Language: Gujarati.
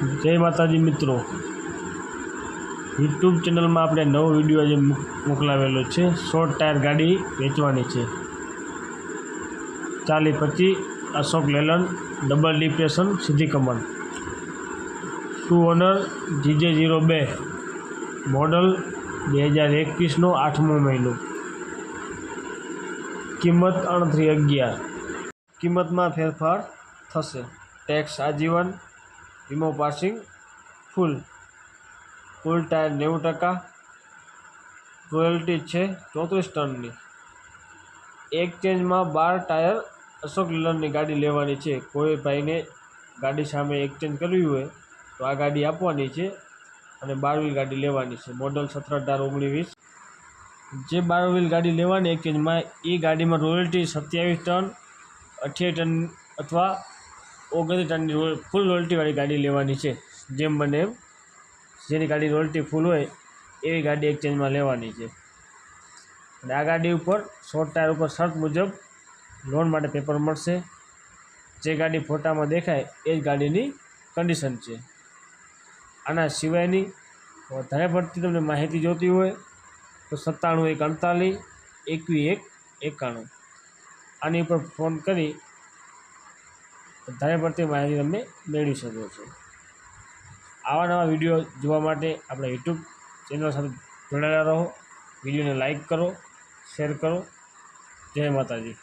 જય માતાજી મિત્રો. યુટ્યુબ ચેનલમાં આપણે નવો વીડિયો આજે મોકલાવેલો છે. શોર્ટ ટાયર ગાડી વેચવાની છે. ચાલી પચી અશોક લેલન ડબલ ડિપ્રેશન સીધી કમન ટુ ઓનર જીજે જીરો બે. મોડલ બે હજાર એકવીસનો આઠમો મહિનો. કિંમત અણત્રી અગિયાર. કિંમતમાં ફેરફાર થશે. ટેક્સ આજીવન વીમો પાસિંગ ફૂલ ફૂલ ટાયર નેવું ટકા. રોયલ્ટી છે ચોત્રીસ ટનની. એક્સચેન્જમાં બાર ટાયર અશોક લીલનની ગાડી લેવાની છે. કોઈ ભાઈને ગાડી સામે એક્સચેન્જ કરવી હોય તો આ ગાડી આપવાની છે અને બાર વ્હીલ ગાડી લેવાની છે. મોડલ સત્તર અઢાર વીસ જે બાર વ્હીલ ગાડી લેવાની એક્સચેન્જમાં એ ગાડીમાં રોયલ્ટી સત્યાવીસ ટન, અઠ્યાવીસ ટન અથવા ઓગણત્રીસ ટનની ફૂલ રોયલ્ટીવાળી ગાડી લેવાની છે. જેમ બને જેની ગાડી રોયલ્ટી ફૂલ હોય, એવી ગાડી એક્સચેન્જમાં લેવાની છે. અને આ ગાડી ઉપર શોર્ટ ટાયર ઉપર શર્ત મુજબ લોન માટે પેપર મળશે. જે ગાડી ફોટામાં દેખાય, એ જ ગાડીની કન્ડિશન છે. આના સિવાયની વધારે પડતી તમને માહિતી જોતી હોય, તો સત્તાણું એક અડતાલીસ, એકવીસ એક એકાણું. આની ઉપર ફોન કરી વધારે પડતી માહિતી તમે મેળવી શકો છો આવા નવા વીડિયો જોવા માટે આપણા યુટ્યુબ ચેનલ સાથે જોડાયેલા રહો. વિડીયોને લાઈક કરો, શેર કરો. જય માતાજી.